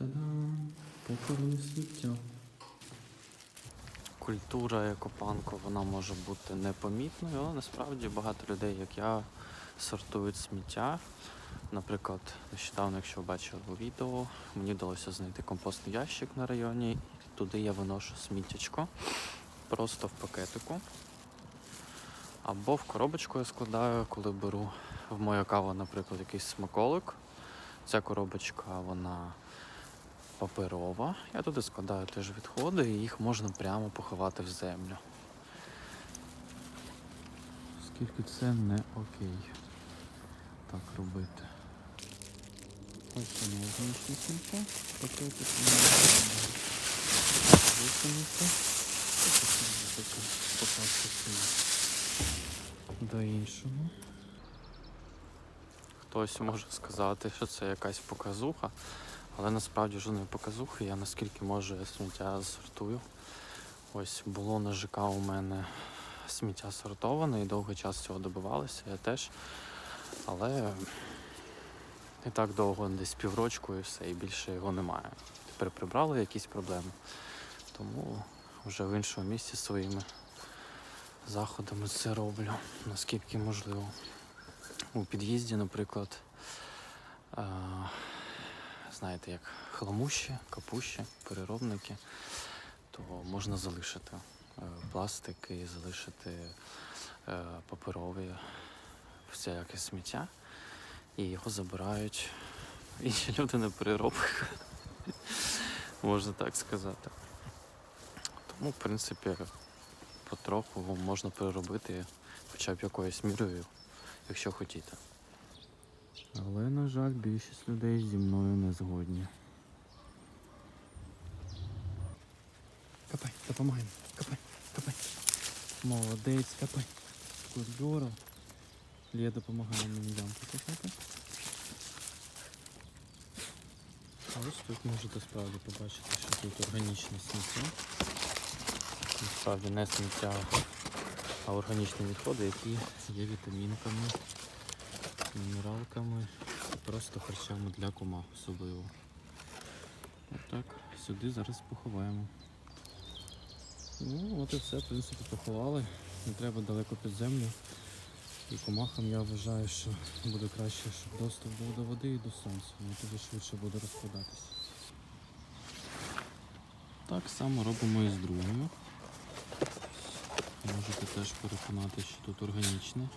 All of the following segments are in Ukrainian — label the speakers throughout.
Speaker 1: Та-дам! Похорони сміття.
Speaker 2: Культура екопанку вона може бути непомітною, але насправді багато людей, як я, сортують сміття. Наприклад, нещодавно, якщо ви бачили відео, мені вдалося знайти компостний ящик на районі, і туди я виношу сміттячко просто в пакетику. Або в коробочку я складаю, коли беру в мою каву, наприклад, якийсь смаколик. Ця коробочка, вона паперова. Я туди складаю теж відходи, і їх можна прямо поховати в землю. Оскільки це не окей так робити.
Speaker 1: Ось воно органічне сміття. Пакетик викинути.
Speaker 2: Покласти до іншого. Хтось може сказати, що це якась показуха, але насправді жодної показухи. Я наскільки можу я сміття сортую. Ось було на ЖК у мене сміття сортоване і довгий час цього добивалися, я теж. Але не так довго, десь піврочку і все, і більше його немає. Тепер прибрали якісь проблеми. Тому вже в іншому місці своїми заходами це роблю, наскільки можливо. У під'їзді, наприклад, е, знаєте, як хламущі, капущі, переробники, то можна залишити е, пластики, залишити е, паперові всяке сміття, і його забирають інші люди на переробках, можна так сказати. Тому, в принципі, потроху можна переробити хоча б якоюсь мірою, якщо хотіти.
Speaker 1: Але, на жаль, більшість людей зі мною не згодні. Копай, допомагаємо. Копай, копай. Молодець, копай. Здорово. Лія допомагає мені ямку копати. А ось тут можете справді побачити, що тут органічне сміття.
Speaker 2: Насправді не сміття, а органічні відходи, які
Speaker 1: Є вітамінками, мінералками і просто харчами для комах особливо. Отак, сюди зараз поховаємо. Ну, от і все, в принципі, поховали. Не треба далеко під землю. І комахам я вважаю, що буде краще, щоб доступ був до води і до сонця. Воно тоді швидше буде розкладатися. Так само робимо і з другими. Можете теж переконати, що тут органічні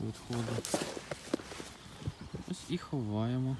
Speaker 1: відходи. І ховаємо.